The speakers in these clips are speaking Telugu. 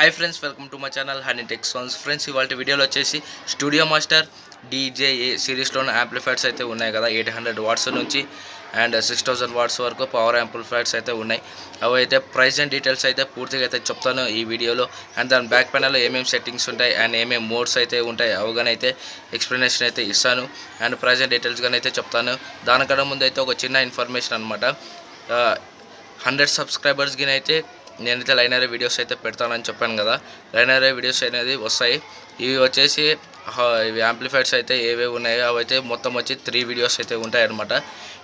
Hi friends welcome to my channel honey tech songs friends ఇవాళ వీడియోలో వచ్చేసి స్టూడియో మాస్టర్ డీజేఏ సిరీస్లోని యాంప్లిఫైర్స్ అయితే ఉన్నాయి కదా ఎయిట్ హండ్రెడ్ వాట్స్ నుంచి అండ్ సిక్స్ థౌసండ్ వాట్స్ వరకు పవర్ యాంప్లిఫైర్స్ అయితే ఉన్నాయి. అవి అయితే ప్రైస్ అండ్ డీటెయిల్స్ అయితే పూర్తిగా అయితే చెప్తాను ఈ వీడియోలో. అండ్ దాని బ్యాక్ ప్యానల్లో ఏమేమి సెట్టింగ్స్ ఉంటాయి అండ్ ఏమేమి మోడ్స్ అయితే ఉంటాయి అవగానైతే ఎక్స్ప్లెనేషన్ అయితే ఇస్తాను. అండ్ ప్రైస్ అండ్ డీటెయిల్స్ కానీ అయితే చెప్తాను. దానికన్నా ముందు అయితే ఒక చిన్న ఇన్ఫర్మేషన్ అనమాట హండ్రెడ్ సబ్స్క్రైబర్స్కి అయితే నేనైతే లైనరీ వీడియోస్ అయితే పెడతానని చెప్పాను కదా. లైనరీ వీడియోస్ అనేది వస్తాయి. ఇవి వచ్చేసి ఇవి యాంప్లిఫైర్స్ అయితే ఏవేవి ఉన్నాయో అవి అయితే మొత్తం వచ్చి త్రీ వీడియోస్ అయితే ఉంటాయన్నమాట.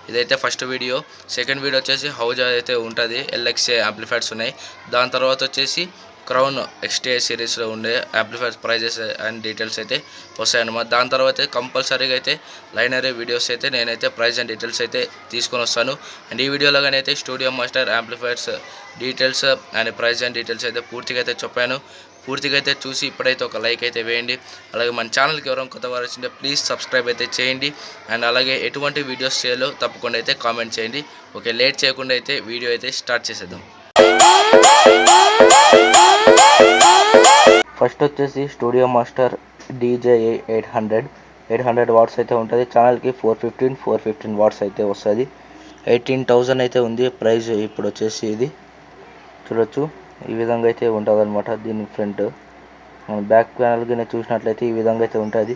ఇదైతే ఫస్ట్ వీడియో సెకండ్ వీడియో వచ్చేసి హౌజ్ అయితే ఉంటుంది. ఎల్ఎక్స్ఏ యాంప్లిఫైర్స్ ఉన్నాయి. దాని తర్వాత వచ్చేసి క్రౌన్ ఎక్స్టే సిరీస్లో ఉండే యాంప్లిఫైర్స్ ప్రైజెస్ అండ్ డీటెయిల్స్ అయితే వస్తాయన్నమాట దాని తర్వాత కంపల్సరీగా అయితే లైనరీ వీడియోస్ అయితే నేనైతే ప్రైజ్ అండ్ డీటెయిల్స్ అయితే తీసుకొని వస్తాను. అండ్ ఈ వీడియోలో కానీ అయితే studio master amplifiers details and price and details అయితే పూర్తిగా అయితే చెప్పాను. పూర్తిగా అయితే చూసి ఇప్పుడైతే ఒక లైక్ అయితే వేయండి. అలాగే మన ఛానల్కి ఎవరైనా కొత్త వారు వచ్చింటే ప్లీజ్ సబ్స్క్రైబ్ అయితే చేయండి. అండ్ అలాగే ఎటువంటి వీడియోస్ చేయాలో తప్పకుండా అయితే కామెంట్ చేయండి. ఓకే లేట్ చేయకుండా అయితే వీడియో అయితే స్టార్ట్ చేసేద్దాం. ఫస్ట్ వచ్చేసి studio master DJA eight hundred eight hundred watts అయితే ఉంటుంది. ఛానల్కి four fifteen four fifteen watts అయితే వస్తుంది. ఎయిటీన్ థౌజండ్ అయితే ఉంది. ప్రైస్ ఇప్పుడు వచ్చేసి ఇది. చూడొచ్చు. ఈ విధంగా అయితే ఉంటుంది అనమాట దీని ఫ్రంట్ బ్యాక్ ప్యానల్ కింద చూసినట్లయితే ఈ విధంగా అయితే ఉంటుంది.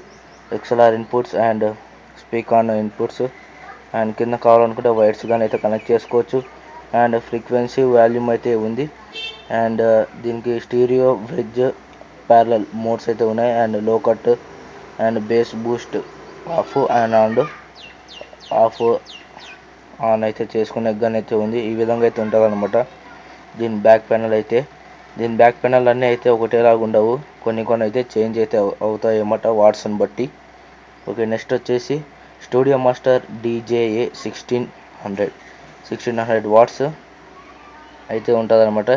XLR inputs and Speakon inputs and కింద కావాలనుకుంటే వైర్స్ కానీ అయితే కనెక్ట్ చేసుకోవచ్చు. అండ్ ఫ్రీక్వెన్సీ వాల్యూమ్ అయితే ఉంది. అండ్ దీనికి స్టీరియో వెజ్ ప్యారలల్ మోడ్స్ అయితే ఉన్నాయి. అండ్లో cut and bass boost off and on off on అయితే చేసుకునే గన్ అయితే ఉంది. ఈ విధంగా అయితే ఉంటుంది అనమాట దీని బ్యాక్ ప్యానల్ అయితే దీని బ్యాక్ ప్యానల్ అన్నీ అయితే ఒకటేలాగా ఉండవు. కొన్ని కొన్ని అయితే చేంజ్ అయితే అవు- అవుతాయి అన్నమాట వాట్స్ని బట్టి. ఓకే నెక్స్ట్ వచ్చేసి studio master DJA sixteen hundred. Sixteen hundred watts అయితే ఉంటుంది అనమాట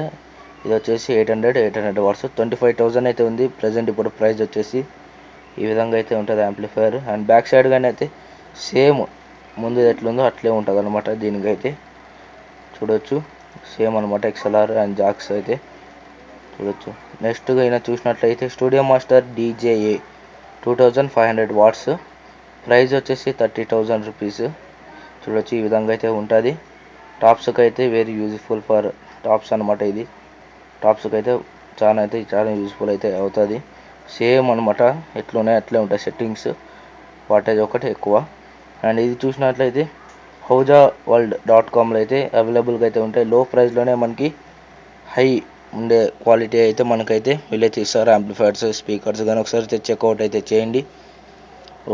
ఇది వచ్చేసి eight hundred eight hundred watts twenty five thousand అయితే ఉంది. ప్రజెంట్ ఇప్పుడు ప్రైస్ వచ్చేసి ఈ విధంగా అయితే ఉంటుంది యాంప్లిఫైర్ అండ్ బ్యాక్ సైడ్ కానీ అయితే సేమ్ ముందు ఎట్లుందో అట్లే ఉంటుంది అనమాట దీనికైతే. చూడొచ్చు. సేమ్ అనమాట ఎక్స్ఎల్ఆర్ అండ్ జాక్స్ అయితే. చూడొచ్చు. నెక్స్ట్గా అయినా చూసినట్లయితే studio master DJA two thousand five hundred watts price వచ్చేసి థర్టీ థౌజండ్ రూపీస్ చూడొచ్చు ఈ విధంగా అయితే ఉంటుంది. టాప్స్కి అయితే వెరీ యూజ్ఫుల్ ఫర్ టాప్స్ అనమాట ఇది. టాప్స్కి అయితే చాలా అయితే చాలా యూజ్ఫుల్ అయితే అవుతుంది. సేమ్ అనమాట ఎట్లున్నాయి అట్లే ఉంటాయి సెట్టింగ్స్ వాటేజ్ ఒకటి ఎక్కువ. అండ్ ఇది చూసినట్లయితే హౌజా వరల్డ్ డాట్ కామ్లో అయితే అవైలబుల్గా అయితే ఉంటాయి. లో ప్రైస్లోనే మనకి హై ఉండే క్వాలిటీ అయితే మనకైతే వీళ్ళైతే ఇస్తారు యాంప్లిఫైర్స్ స్పీకర్స్ కానీ ఒకసారి అయితే చెక్అవుట్ అయితే చేయండి.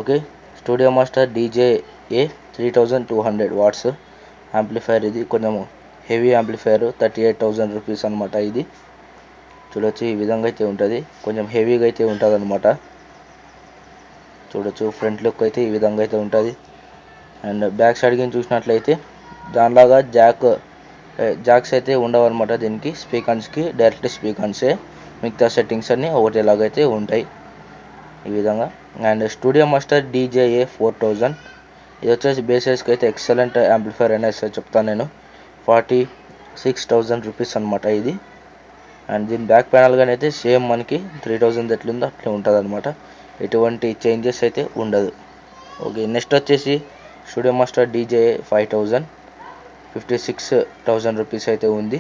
Okay studio master DJA three thousand two hundred watts amplifier ఇది. కొంచెం heavy amplifier thirty eight thousand rupees అనమాట ఇది. చూడొచ్చు ఈ విధంగా అయితే ఉంటుంది. కొంచెం హెవీగా అయితే ఉంటుంది అనమాట చూడొచ్చు ఫ్రంట్ లుక్ అయితే ఈ విధంగా అయితే ఉంటుంది. అండ్ బ్యాక్ సైడ్ కింద చూసినట్లయితే దానిలాగా జాక్ జాక్స్ అయితే ఉండవు అనమాట దీనికి. స్పీకర్స్కి డైరెక్ట్ స్పీకర్సే మిగతా సెట్టింగ్స్ అన్నీ ఒకటేలాగైతే ఉంటాయి. ఈ విధంగా. And studio master DJA four thousand ఇది వచ్చేసి బేసెస్కి అయితే ఎక్సలెంట్ యాంప్లిఫైర్ అనేసి చెప్తాను నేను. ఫార్టీ సిక్స్ థౌజండ్ రూపీస్ అనమాట ఇది. అండ్ దీని బ్యాక్ ప్యానల్ కానీ అయితే సేమ్ మనకి త్రీ థౌజండ్ ఎట్లుందో అట్లే ఉంటుంది అనమాట ఎటువంటి చేంజెస్ అయితే ఉండదు. ఓకే నెక్స్ట్ వచ్చేసి studio master DJ five thousand fifty six thousand rupees అయితే ఉంది.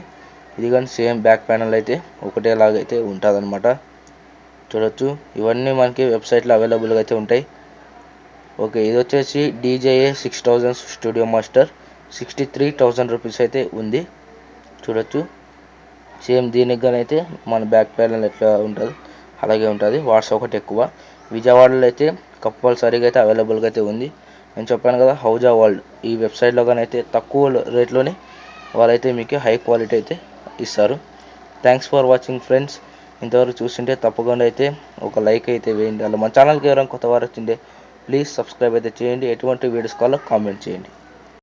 ఇది కానీ సేమ్ బ్యాక్ ప్యానల్ అయితే ఒకటేలాగైతే ఉంటుంది అనమాట చూడొచ్చు. ఇవన్నీ మనకి వెబ్సైట్లో అవైలబుల్గా అయితే ఉంటాయి. ఓకే ఇది వచ్చేసి DJA six thousand studio master. Sixty three thousand rupees అయితే ఉంది. చూడొచ్చు. సేమ్ దీనికి కానీ అయితే మన బ్యాక్ ప్యానల్ ఎట్లా ఉంటుంది? అలాగే ఉంటుంది. వాట్స్ ఒకటి ఎక్కువ. విజయవాడలో అయితే కంపల్సరీగా అయితే అవైలబుల్గా అయితే ఉంది. నేను చెప్పాను కదా హౌజా వరల్డ్. ఈ వెబ్సైట్లో కానీ అయితే తక్కువ రేట్లోనే వాళ్ళైతే మీకు హై క్వాలిటీ అయితే ఇస్తారు. థ్యాంక్స్ ఫర్ వాచింగ్ ఫ్రెండ్స్ ఇంతవరకు చూస్తుంటే తప్పకుండా అయితే ఒక లైక్ అయితే వేయండి. అలా మన ఛానల్కి ఎవరైనా కొత్త వారు వచ్చింటే ప్లీజ్ సబ్స్క్రైబ్ అయితే చేయండి ఎటువంటి వీడియోస్ కావాలో కామెంట్ చేయండి.